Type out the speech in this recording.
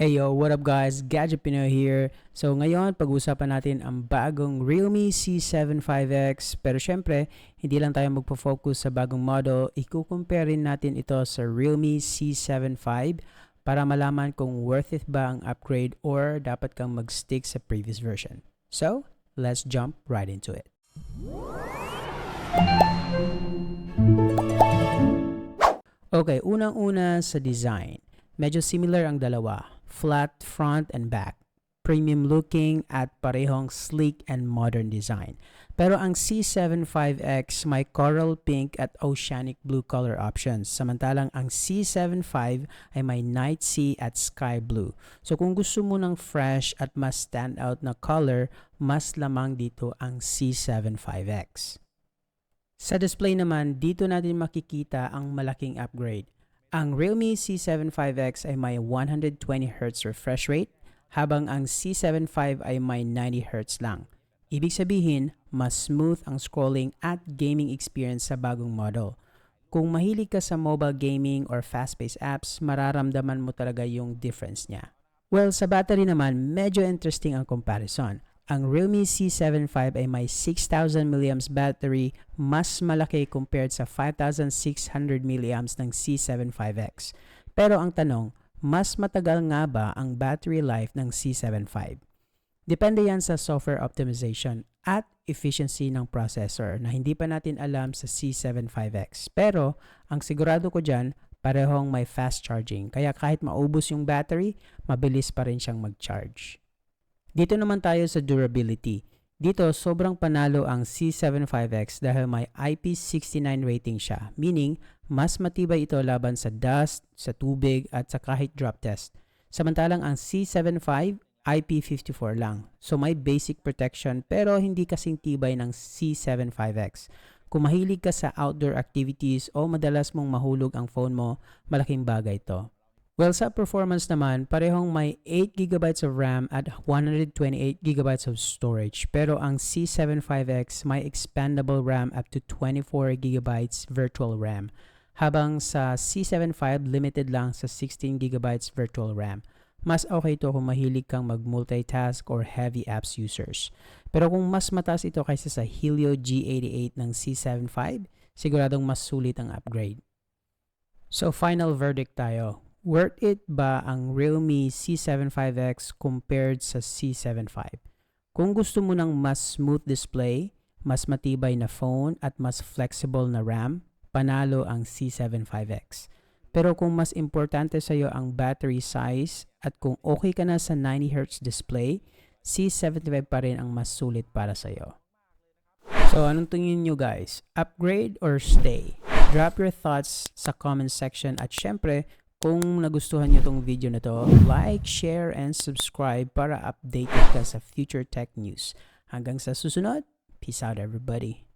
Hey yo, what up guys? Gadget Pinoy here. So ngayon, pag-uusapan natin ang bagong Realme C7 5X. Pero syempre, hindi lang tayo magpo-focus sa bagong model. Ikukumpare rin natin ito sa Realme C7 5 para malaman kung worth it ba ang upgrade or dapat kang mag-stick sa previous version. So, let's jump right into it. Okay, unang-una sa design. Medyo similar ang dalawa. Flat front and back. Premium looking at parehong sleek and modern design. Pero ang C7 5X may coral pink at oceanic blue color options. Samantalang ang C7 5 ay may night sea at sky blue. So kung gusto mo ng fresh at mas stand out na color, mas lamang dito ang C7 5X. Sa display naman, dito natin makikita ang malaking upgrade. Ang Realme C7 5X ay may 120Hz refresh rate, habang ang C7 5 ay may 90Hz lang. Ibig sabihin, mas smooth ang scrolling at gaming experience sa bagong model. Kung mahilig ka sa mobile gaming or fast-paced apps, mararamdaman mo talaga yung difference niya. Well, sa battery naman, medyo interesting ang comparison. Ang Realme C7 5 ay may 6,000 mAh battery, mas malaki compared sa 5,600 mAh ng C7 5X. Pero ang tanong, mas matagal nga ba ang battery life ng C7 5? Depende yan sa software optimization at efficiency ng processor na hindi pa natin alam sa C7 5X. Pero ang sigurado ko dyan, parehong may fast charging. Kaya kahit maubos yung battery, mabilis pa rin siyang mag-charge. Dito naman tayo sa durability. Dito, sobrang panalo ang C7 5X dahil may IP69 rating siya, meaning mas matibay ito laban sa dust, sa tubig at sa kahit drop test. Samantalang ang C7 5 IP54 lang. So may basic protection pero hindi kasing tibay ng C7 5X. Kung mahilig ka sa outdoor activities o madalas mong mahulog ang phone mo, malaking bagay ito. Well, sa performance naman, parehong may 8GB of RAM at 128GB of storage. Pero ang C7 5X may expandable RAM up to 24GB virtual RAM. Habang sa C7 5 limited lang sa 16GB virtual RAM. Mas okay ito kung mahilig kang mag-multitask or heavy apps users. Pero kung mas mataas ito kaysa sa Helio G88 ng C7 5, siguradong mas sulit ang upgrade. So final verdict tayo worth it ba ang Realme C7 5X compared sa C7 5? Kung gusto mo ng mas smooth display, mas matibay na phone at mas flexible na RAM, panalo ang C7 5X. Pero kung mas importante sa iyo ang battery size at kung okay ka na sa 90Hz display, C75 pa rin ang mas sulit para sa iyo. So, anong tingin nyo guys? Upgrade or stay? Drop your thoughts sa comment section at syempre, kung nagustuhan nyo tong video na to, like, share, and subscribe para updated ka sa future tech news. Hanggang sa susunod, peace out everybody.